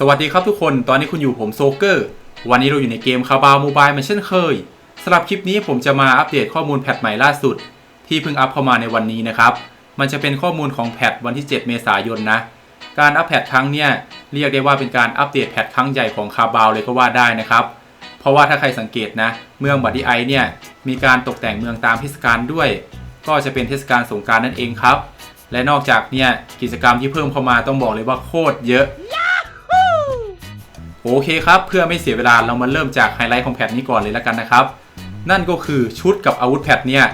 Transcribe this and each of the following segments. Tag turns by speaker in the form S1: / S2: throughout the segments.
S1: สวัสดีครับทุกคน ตอนนี้คุณอยู่ผมโซเกอร์ วันนี้เราอยู่ในเกมคาบา m โมบายเหมือนเช่นเคย สำหรับคลิปนี้ผมจะมาอัปเดตข้อมูลแพทใหม่ล่าสุด ที่เพิ่งอัพเข้ามาในวันนี้นะครับ มันจะเป็นข้อมูลของแพทวันที่ 7 เมษายนนะ การอัปแพทครั้งเนี้ยเรียกได้ว่าเป็นการอัปเดตแพทครั้งใหญ่ของคาบาวเลยก็ว่าได้นะครับ เพราะว่าถ้าใครสังเกตนะ เมืองบัตตี้ไอเนี่ยมีการตกแต่งเมืองตามเทศกาลด้วย ก็จะเป็นเทศกาลสงการนั่นเองครับ และนอกจากเนี่ยกิจกรรมที่เพิ่มเข้ามาต้องบอกเลยว่าโคตรเยอะ โอเคครับเพื่อไม่เสียเวลาเรามาเริ่มจากไฮไลท์ของแพทนี้ก่อนเลยแล้วกันนะครับ นั่นก็คือชุดกับอาวุธแพทเนี่ย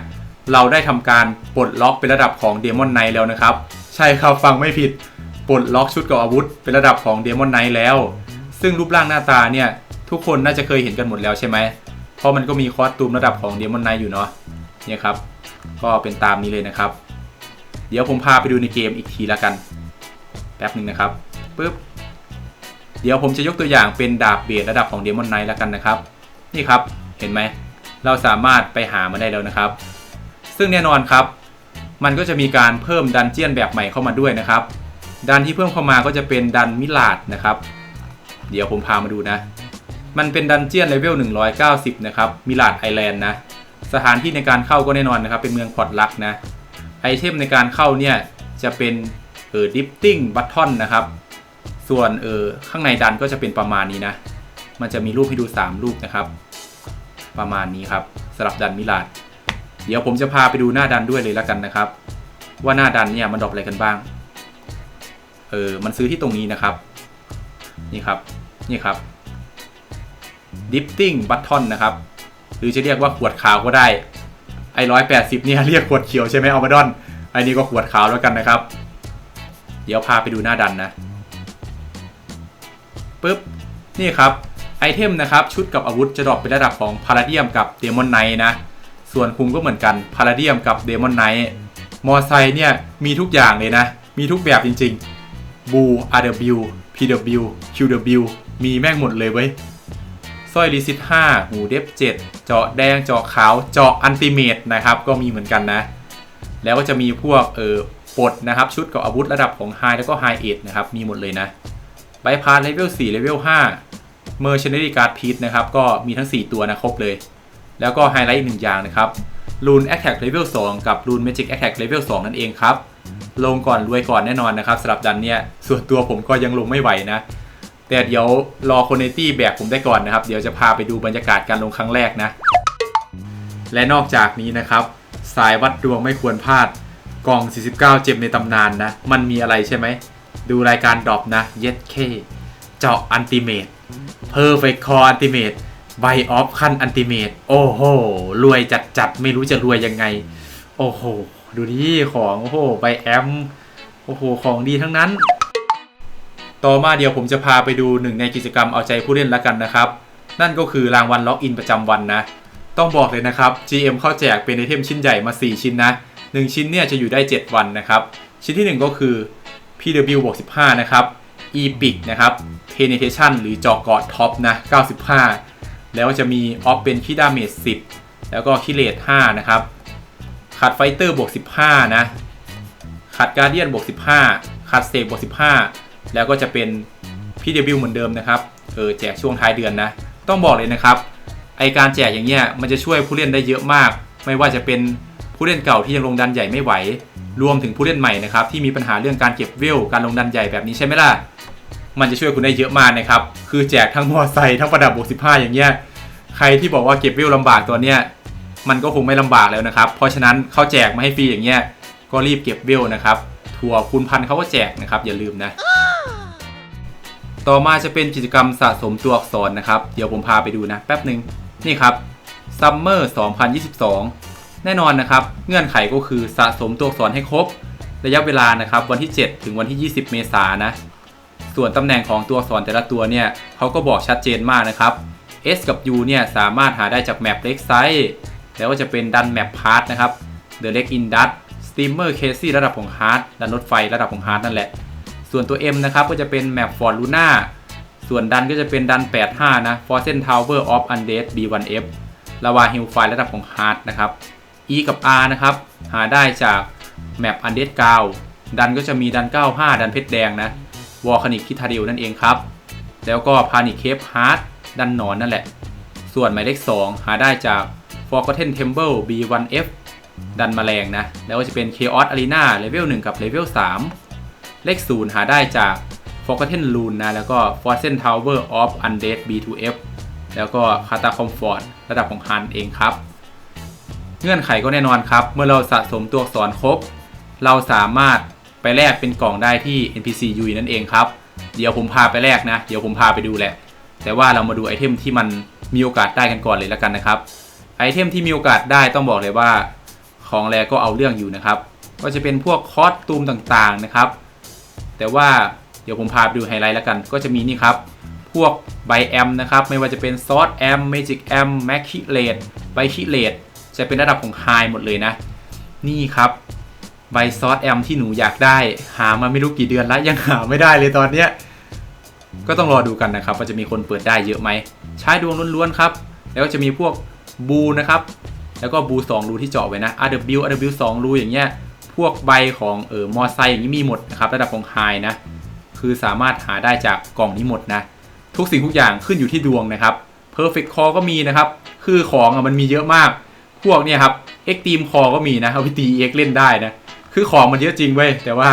S1: เราได้ทำการปลดล็อกเป็นระดับของเดมอนไนแล้วนะครับ ใช่ครับฟังไม่ผิดปลดล็อกชุดกับอาวุธเป็นระดับของเดมอนไนแล้ว ซึ่งรูปร่างหน้าตาเนี่ยทุกคนน่าจะเคยเห็นกันหมดแล้วใช่ไหมเพราะมันก็มีคอสตูมระดับของเดมอนไนอยู่เนาะเนี่ยครับก็เป็นตามนี้เลยนะครับ เดี๋ยวผมพาไปดูในเกมอีกทีละกันแป๊บหนึ่งนะครับปึ๊บ เดี๋ยวผมจะยกตัวอย่างเป็นดาบเบสระดับของเดมอนไนท์แล้วกันนะครับ นี่ครับเห็นไหม เราสามารถไปหามาได้แล้วนะครับ ซึ่งแน่นอนครับ มันก็จะมีการเพิ่มดันเจียนแบบใหม่เข้ามาด้วยนะครับ ดันที่เพิ่มเข้ามาก็จะเป็นดันมิลาดนะครับ เดี๋ยวผมพามาดูนะ มันเป็นดันเจียนเลเวล190 นะครับ มิลาดไอแลนด์นะ สถานที่ในการเข้าก็แน่นอนนะครับ เป็นเมืองพอร์ตลักนะ ไอเทมในการเข้าเนี่ยจะเป็นเออดิฟติ้งบัตทอนนะครับ ส่วนเออข้างในดันก็จะเป็นประมาณนี้นะ มันจะมีรูปให้ดู 3 รูปนะครับ ประมาณนี้ครับสำหรับดันมิลาดเดี๋ยวผมจะพาไปดูหน้าดันด้วยเลยแล้วกันนะครับ ว่าหน้าดันเนี่ยมันดรอปอะไรกันบ้าง เออมันซื้อที่ตรงนี้นะครับ นี่ครับ นี่ครับ dipping button นะครับ หรือจะเรียกว่าขวดขาวก็ได้ ไอ้ร้อยแปดสิบเนี่ยเรียกขวดเขียวใช่ไหมเอามาดอนไอ้นี่ก็ขวดขาวแล้วกันนะครับ เดี๋ยวพาไปดูหน้าดันนะ ปุ๊บนี่ครับไอเทมนะครับชุดกับอาวุธจะดรอปเป็นระดับของพาราเดียมกับเดมอนไนท์นะส่วนคุมก็เหมือนกันพาราเดียมกับเดมอนไนท์มอไซค์เนี่ยมีทุกอย่างเลยนะ มีทุกแบบจริงๆบู RW PW QW มีแม่งหมดเลยเว้ยสร้อยรีซิต5หูเดฟ7 เจาะแดงเจาะขาวเจาะอันติเมตนะครับ ก็มีเหมือนกันนะ แล้วก็จะมีพวกเออปดนะครับ ชุดกับอาวุธระดับของไฮแล้วก็ไฮเอทนะครับ มีหมดเลยนะ ไบพาสเลเวล4เลเวล5เมอร์ช n น r y การ์ดพีทนะครับ ก็มีทั้ง 4 ตัวนะครบเลย แล้วก็ไฮไลท์อีกหนึ่งอย่างนะครับรูนแอคแท็กเลเวล2กับรูนเมจิกแอคแท็กเลเวล2นั่นเองครับ ลงก่อนรวยก่อนแน่นอนนะครับสำหรับดันเนี่ยส่วนตัวผมก็ยังลงไม่ไหวนะ แต่เดี๋ยวรอคนในตี้แบกผมได้ก่อนนะครับ เดี๋ยวจะพาไปดูบรรยากาศการลงครั้งแรกนะ และนอกจากนี้นะครับ สายวัดดวงไม่ควรพลาดกล่อง 49 เจมในตำนานนะ มันมีอะไรใช่ไหม ดูรายการดรอปนะเย็ดเคเจาะอันติเมตเพอร์เฟคคออันติเมตไบออฟขั้นอันติเมตโอ้โห รวยจัดจัดไม่รู้จะรวยยังไง โอ้โห ดูดิของโอ้โหไบแอมโอ้โห ของดีทั้งนั้น ต่อมาเดี๋ยวผมจะพาไปดูหนึ่งในกิจกรรมเอาใจผู้เล่นละกันนะครับ นั่นก็คือรางวัลล็อกอินประจำวันนะ ต้องบอกเลยนะครับ GM เข้าแจกเป็นไอเทมชิ้นใหญ่มา 4 ชิ้นนะ 1 ชิ้นเนี่ยจะอยู่ได้ 7 วันนะครับ ชิ้นที่ 1 ก็คือ PW บวก15 นะครับ Epic นะครับ Penetration หรือจอเกาะท็อปนะ 95 แล้วจะมีออฟเป็นคีดาเมจ10 แล้วก็คิเลต5นะครับขัดไฟเตอร์บวก15 นะขัดการเดียนบวก15ขัดเซฟบวก15 แล้วก็จะเป็น PW เหมือนเดิมนะครับ เออแจกช่วงท้ายเดือนนะ ต้องบอกเลยนะครับ ไอการแจกอย่างเงี้ยมันจะช่วยผู้เล่นได้เยอะมาก ไม่ว่าจะเป็นผู้เล่นเก่าที่ยังลงดันใหญ่ไม่ไหว รวมถึงผู้เล่นใหม่นะครับที่มีปัญหาเรื่องการเก็บเวลการลงดันใหญ่แบบนี้ใช่ไหมล่ะ มันจะช่วยคุณได้เยอะมากนะครับ คือแจกทั้งมอไซค์ทั้งประดับบวก15อย่างเงี้ย ใครที่บอกว่าเก็บเวลลำบากตัวเนี้ย มันก็คงไม่ลำบากแล้วนะครับ เพราะฉะนั้นเขาแจกมาให้ฟรีอย่างเงี้ย ก็รีบเก็บเวลนะครับทัวร์คูณพันเขาก็แจกนะครับ อย่าลืมนะ ต่อมาจะเป็นกิจกรรมสะสมตัวอักษรนะครับ เดี๋ยวผมพาไปดูนะแป๊บหนึ่งนี่ครับ Summer 2022 แน่นอนนะครับ เงื่อนไขก็คือสะสมตัวอักษรให้ครบ ระยะเวลานะครับวันที่ 7 ถึงวันที่ 20 เมษายนนะ ส่วนตำแหน่งของตัวอักษรแต่ละตัวเนี่ยเขาก็บอกชัดเจนมากนะครับ S กับ U เนี่ยสามารถหาได้จากแมปเล็กไซส์แล้วก็จะเป็นดันแมปพาร์ทนะครับ The Leg in Dust Steamer Casey ระดับของฮาร์ดดันรถไฟระดับของฮาร์ดนั่นแหละ ส่วนตัว M นะครับก็จะเป็นแมปฟอร์ดลูน่าส่วนดันก็จะเป็นดัน 85 นะ Frozen Tower of Undead B1F ลาวาฮิลไฟระดับของฮาร์ดนะครับ E กับ R นะครับ หาได้จากแมป Undead 9ดันก็จะมีดัน 95 ดันเพชรแดงนะวอลคานิกคิทาริลนั่นเองครับ แล้วก็พานิเคฟฮาร์ดดันหนอนนั่นแหละ ส่วนหมายเลข 2 หาได้จาก Forgotten Temple B1F ดันมแมลงนะ แล้วก็จะเป็น Chaos Arena เลเวล1กับเลเวล3เลข 0 หาได้จาก Forgotten Rune นะ แล้วก็ Frozen Tower of Undead B2F แล้วก็ Kata Comfort ระดับของฮันเองครับ เงื่อนไขก็แน่นอนครับ เมื่อเราสะสมตัวอักษรครบ เราสามารถไปแลกเป็นกล่องได้ที่ NPC UI นั่นเองครับ เดี๋ยวผมพาไปแลกนะ เดี๋ยวผมพาไปดูแหละ แต่ว่าเรามาดูไอเทมที่มันมีโอกาสได้กันก่อนเลยแล้วกันนะครับ ไอเทมที่มีโอกาสได้ต้องบอกเลยว่า ของแรก็เอาเรื่องอยู่นะครับ ก็จะเป็นพวกคอสตูมต่างๆนะครับ แต่ว่าเดี๋ยวผมพาไปดูไฮไลท์แล้วกัน ก็จะมีนี่ครับพวกไบแอมนะครับ ไม่ว่าจะเป็นซอสแอมเมจิกแอมแมคคิเลตไบคิเลต จะเป็นระดับของไฮหมดเลยนะ นี่ครับใบซอสแอมที่หนูอยากได้ หามาไม่รู้กี่เดือนแล้วยังหาไม่ได้เลยตอนเนี้ยก็ต้องรอดูกันนะครับว่าจะมีคนเปิดได้เยอะไหมใช้ดวงล้วนๆครับ แล้วก็จะมีพวกบูนะครับ แล้วก็บู2รูที่เจาะไว้นะ RW RW 2รูอย่างเงี้ยพวกใบของเออมอไซค์อย่างนี้มีหมดนะครับระดับของไฮนะ คือสามารถหาได้จากกล่องนี้หมดนะ ทุกสิ่งทุกอย่างขึ้นอยู่ที่ดวงนะครับ Perfect Core ก็มีนะครับ คือของอมันมีเยอะมาก พวกเนี่ยครับ Extreme Core ก็มีนะเอาไปตี X เล่นได้นะ คือของมันเยอะจริงเว้ยแต่ว่า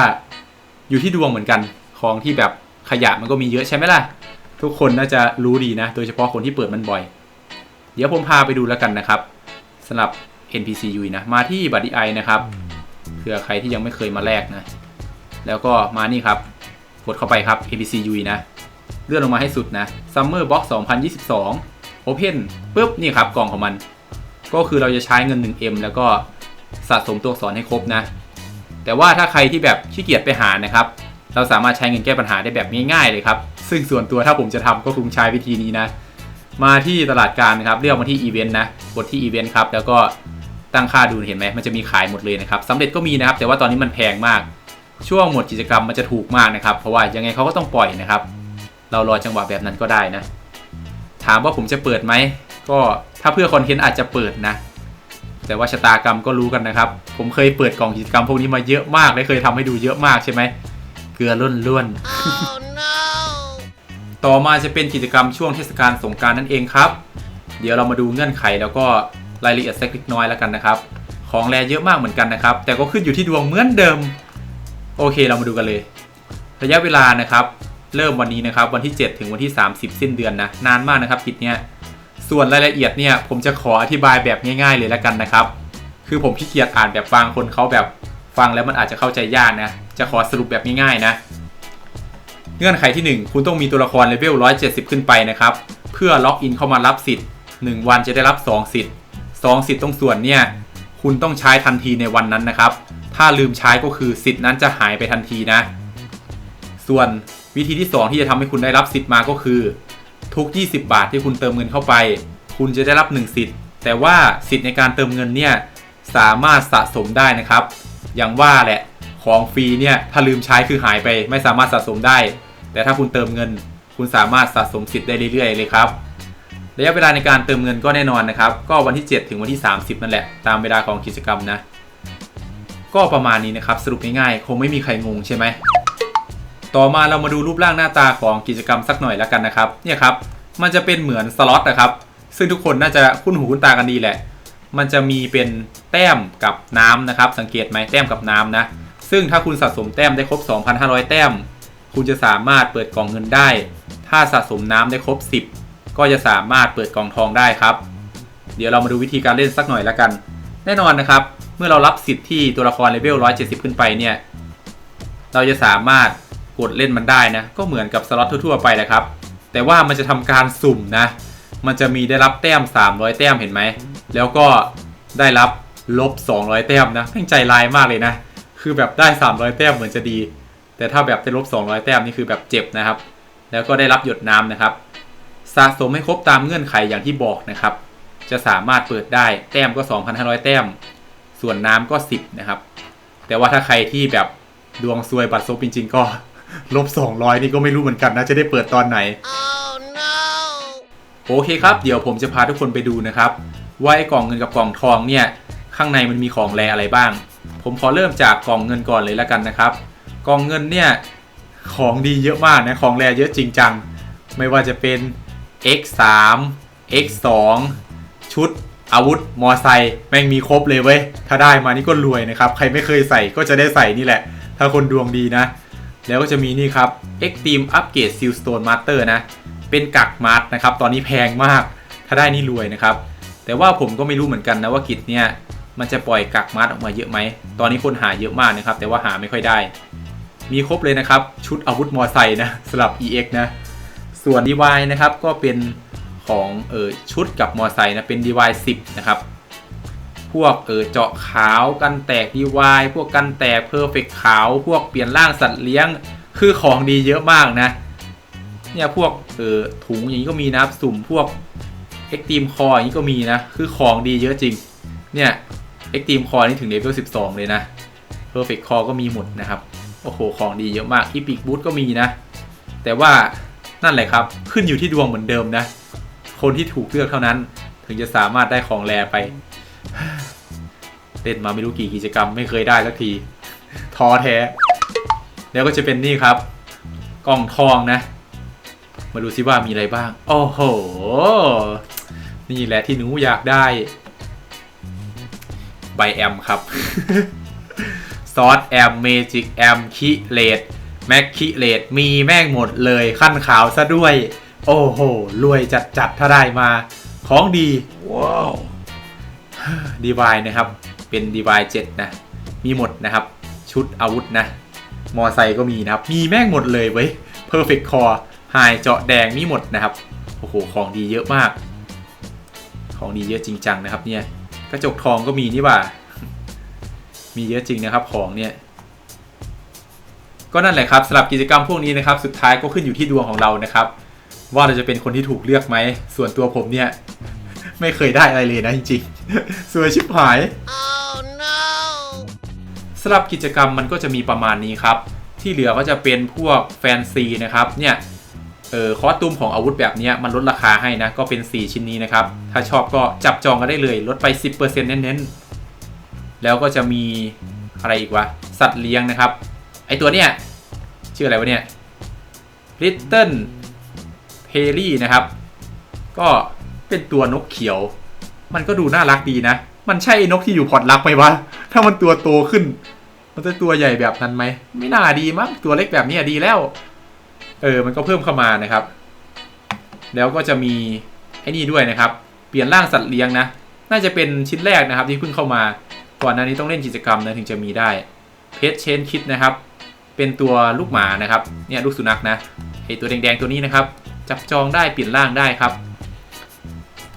S1: อยู่ที่ดวงเหมือนกันของที่แบบขยะมันก็มีเยอะใช่ไหมล่ะ ทุกคนน่าจะรู้ดีนะ โดยเฉพาะคนที่เปิดมันบ่อย เดี๋ยวผมพาไปดูแล้วกันนะครับสำหรับ NPC UI นะ มาที่บัตรไอนะครับเผื่อใครที่ยังไม่เคยมาแลกนะ แล้วก็มานี่ครับ กดเข้าไปครับ NPC UI นะ เลื่อนลงมาให้สุดนะ Summer Box 2022 Open ปุ๊บนี่ครับกล่องของมัน ก็คือเราจะใช้เงิน 1M แล้วก็สะสมตัวอักษรให้ครบนะ แต่ว่าถ้าใครที่แบบขี้เกียจไปหานะครับ เราสามารถใช้เงินแก้ปัญหาได้แบบง่ายๆเลยครับ ซึ่งส่วนตัวถ้าผมจะทำก็คงใช้วิธีนี้นะ มาที่ตลาดการนะครับเลือกมาที่อีเวนต์นะกดที่อีเวนต์ครับแล้วก็ตั้งค่าดูเห็นไหมมันจะมีขายหมดเลยนะครับสำเร็จก็มีนะครับ แต่ว่าตอนนี้มันแพงมาก ช่วงหมดกิจกรรมมันจะถูกมากนะครับ เพราะว่ายังไงเขาก็ต้องปล่อยนะครับ เรารอจังหวะแบบนั้นก็ได้นะ ถามว่าผมจะเปิดไหม ก็ถ้าเพื่อคอนเทนต์อาจจะเปิดนะ แต่ว่าชะตากรรมก็รู้กันนะครับ ผมเคยเปิดกล่องกิจกรรมพวกนี้มาเยอะมากและเคยทำให้ดูเยอะมากใช่ไหมเกลือล้นล้วนๆต่อมาจะเป็นกิจกรรมช่วงเทศกาลสงกรารนั่นเองครับ เดี๋ยวเรามาดูเงื่อนไขแล้วก็รายละเอียดสักเล็กน้อยแล้วกันนะครับ ของแรเยอะมากเหมือนกันนะครับ แต่ก็ขึ้นอยู่ที่ดวงเหมือนเดิม โอเคเรามาดูกันเลย ระยะเวลานะครับ เริ่มวันนี้นะครับ วันที่ 7 ถึงวันที่ 30 สิ้นเดือนนะ นานมากนะครับกิจเนี้ย ส่วนรายละเอียดเนี่ยผมจะขออธิบายแบบง่าย ๆ เลยแล้วกันนะครับ คือผมขี้เกียจอ่านแบบฟังคนเขาแบบฟังแล้วมันอาจจะเข้าใจยากนะ จะขอสรุปแบบง่ายๆนะ เงื่อนไขที่ 1 คุณต้องมีตัวละครเลเวล 170 ขึ้นไปนะครับ เพื่อล็อกอินเข้ามารับสิทธิ์ 1 วันจะได้รับ 2 สิทธิ์ 2 สิทธิ์ตรงส่วนเนี่ยคุณต้องใช้ทันทีในวันนั้นนะครับ ถ้าลืมใช้ก็คือสิทธิ์นั้นจะหายไปทันทีนะ ส่วนวิธีที่ 2 ที่จะทำให้คุณได้รับสิทธิ์มาก็คือ ทุก 20 บาทที่คุณเติมเงินเข้าไป คุณจะได้รับ 1 สิทธิ์ แต่ว่าสิทธิ์ในการเติมเงินเนี่ยสามารถสะสมได้นะครับ อย่างว่าแหละของฟรีเนี่ยถ้าลืมใช้คือหายไป ไม่สามารถสะสมได้ แต่ถ้าคุณเติมเงิน คุณสามารถสะสมสิทธิ์ได้เรื่อยๆเลยครับระยะเวลาในการเติมเงินก็แน่นอนนะครับ ก็วันที่ 7 ถึงวันที่ 30 นั่นแหละ ตามเวลาของกิจกรรมนะ ก็ประมาณนี้นะครับ สรุปง่ายๆ คงไม่มีใครงงใช่ไหม ต่อมาเรามาดูรูปร่างหน้าตาของกิจกรรมสักหน่อยแล้วกันนะครับ เนี่ยครับ มันจะเป็นเหมือนสล็อตนะครับ ซึ่งทุกคนน่าจะคุ้นหูคุ้นตากันดีแหละ มันจะมีเป็นแต้มกับน้ำนะครับ สังเกตไหมแต้มกับน้ำนะ ซึ่งถ้าคุณสะสมแต้มได้ครบ 2,500 แต้ม คุณจะสามารถเปิดกล่องเงินได้ ถ้าสะสมน้ำได้ครบ 10 ก็จะสามารถเปิดกล่องทองได้ครับ เดี๋ยวเรามาดูวิธีการเล่นสักหน่อยแล้วกัน แน่นอนนะครับ เมื่อเรารับสิทธิ์ที่ตัวละครเลเวล170 ขึ้นไปเนี่ย เราจะสามารถ กดเล่นมันได้นะ ก็เหมือนกับสล็อตทั่วๆไปแหละครับ แต่ว่ามันจะทำการสุ่มนะ มันจะมีได้รับแต้ม 300 แต้มเห็นไหม แล้วก็ได้รับลบ 200 แต้มนะแม่งใจลายมากเลยนะ คือแบบได้ 300 แต้มเหมือนจะดี แต่ถ้าแบบได้ลบ 200 แต้มนี่คือแบบเจ็บนะครับ แล้วก็ได้รับหยดน้ำนะครับสะสมให้ครบตามเงื่อนไขอย่างที่บอกนะครับ จะสามารถเปิดได้แต้มก็ 2,500 แต้ม ส่วนน้ำก็ 10 นะครับ แต่ว่าถ้าใครที่แบบดวงซวยบัตรซบจริง ๆ ก็ ลบ200นี่ก็ไม่รู้เหมือนกันนะจะได้เปิดตอนไหน
S2: Oh no!
S1: โอเคครับ เดี๋ยวผมจะพาทุกคนไปดูนะครับ ว่าไอ้กล่องเงินกับกล่องทองเนี่ยข้างในมันมีของแรอะไรบ้าง ผมขอเริ่มจากกล่องเงินก่อนเลยแล้วกันนะครับ กล่องเงินเนี่ยของดีเยอะมากนะของแรเยอะจริงจังไม่ว่าจะเป็น X3 X2 ชุดอาวุธมอไซค์แม่งมีครบเลยเว้ย ถ้าได้มานี่ก็รวยนะครับ ใครไม่เคยใส่ก็จะได้ใส่นี่แหละ ถ้าคนดวงดีนะ แล้วก็จะมีนี่ครับ Extreme Upgrade Sealstone Master นะ เป็นกักมาร์ทนะครับ ตอนนี้แพงมาก ถ้าได้นี่รวยนะครับ แต่ว่าผมก็ไม่รู้เหมือนกันนะว่ากิจเนี่ย มันจะปล่อยกักมาร์ทออกมาเยอะไหม ตอนนี้คนหาเยอะมากนะครับ แต่ว่าหาไม่ค่อยได้ มีครบเลยนะครับ ชุดอาวุธมอไซค์นะสำหรับ EX นะ ส่วน DY นะครับ ก็เป็นของเออชุดกับมอไซค์นะ เป็น DY 10 นะครับ พวกเออเจาะขาวกันแตก DY พวกกันแตกเพอร์เฟกขาว พวกเปลี่ยนร่างสัตว์เลี้ยง คือของดีเยอะมากนะ เนี่ยพวกเออถุงอย่างนี้ก็มีนะครับสุ่มพวกเอ็กตีมคออย่างนี้ก็มีนะ คือของดีเยอะจริง เนี่ยเอ็กตีมคอนี่ถึงเลเวล12 เลยนะ Perfect Core ก็มีหมดนะครับ โอ้โหของดีเยอะมาก Epic Boot ก็มีนะ แต่ว่านั่นแหละครับ ขึ้นอยู่ที่ดวงเหมือนเดิมนะ คนที่ถูกเลือกเท่านั้น ถึงจะสามารถได้ของแรไป เล่นมาไม่รู้กี่กิจกรรมไม่เคยได้สักทีท้อแท้ แล้วก็จะเป็นนี่ครับ กล่องทองนะ มาดูซิว่ามีอะไรบ้าง โอ้โห นี่แหละที่หนูอยากได้ไบแอมครับซอสแอมเมจิกแอมคิเลตแม็กคิเลตมีแม่งหมดเลยขั้นขาวซะด้วย โอ้โห รวยจัดจัดถ้าได้มา ของดี ว้าว ดีวายนะครับ เป็นดีวาย7นะ มีหมดนะครับ ชุดอาวุธนะ มอไซค์ก็มีนะครับ มีแม่งหมดเลยเว้ย Perfect Core ไฮเจาะแดงมีหมดนะครับ โอ้โห ของดีเยอะมาก ของดีเยอะจริงจังนะครับเนี่ย กระจกทองก็มีนี่ว่า มีเยอะจริงนะครับของเนี่ยก็นั่นแหละครับสำหรับกิจกรรมพวกนี้นะครับ สุดท้ายก็ขึ้นอยู่ที่ดวงของเรานะครับ ว่าเราจะเป็นคนที่ถูกเลือกไหม ส่วนตัวผมเนี่ย ไม่เคยได้อะไรเลยนะจริงๆสวยชิบหาย
S2: Oh no!
S1: สำหรับกิจกรรมมันก็จะมีประมาณนี้ครับ ที่เหลือก็จะเป็นพวกแฟนซีนะครับเนี่ยเออคอสตูมของอาวุธแบบเนี้ยมันลดราคาให้นะ ก็เป็น 4 ชิ้นนี้นะครับ ถ้าชอบก็จับจองกันได้เลย ลดไป 10%เน้นๆ แล้วก็จะมีอะไรอีกวะ สัตว์เลี้ยงนะครับ ไอตัวเนี้ยชื่ออะไรวะเนี่ย Little p e r y นะครับ ก็ เป็นตัวนกเขียว มันก็ดูน่ารักดีนะ มันใช่นกที่อยู่พอร์ตลักไหมวะ ถ้ามันตัวโตขึ้น มันจะตัวใหญ่แบบนั้นไหม ไม่น่าดีมั้ง ตัวเล็กแบบนี้ดีแล้ว เออ มันก็เพิ่มเข้ามานะครับ แล้วก็จะมีไอ้นี่ด้วยนะครับ เปลี่ยนร่างสัตว์เลี้ยงนะ น่าจะเป็นชิ้นแรกนะครับที่เพิ่งเข้ามา ก่อนหน้านี้ต้องเล่นกิจกรรมนะถึงจะมีได้ เพชเชนคิดนะครับ เป็นตัวลูกหมานะครับ เนี่ยลูกสุนัขนะไอตัวแดงๆตัวนี้นะครับ จับจองได้เปลี่ยนร่างได้ครับ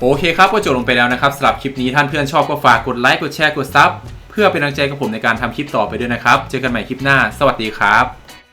S1: โอเคครับก็จบลงไปแล้วนะครับสำหรับคลิปนี้ท่านเพื่อนชอบก็ฝากกดไลค์กดแชร์กดซับเพื่อเป็นกำลังใจกับผมในการทำคลิปต่อไปด้วยนะครับ เจอกันใหม่คลิปหน้า สวัสดีครับ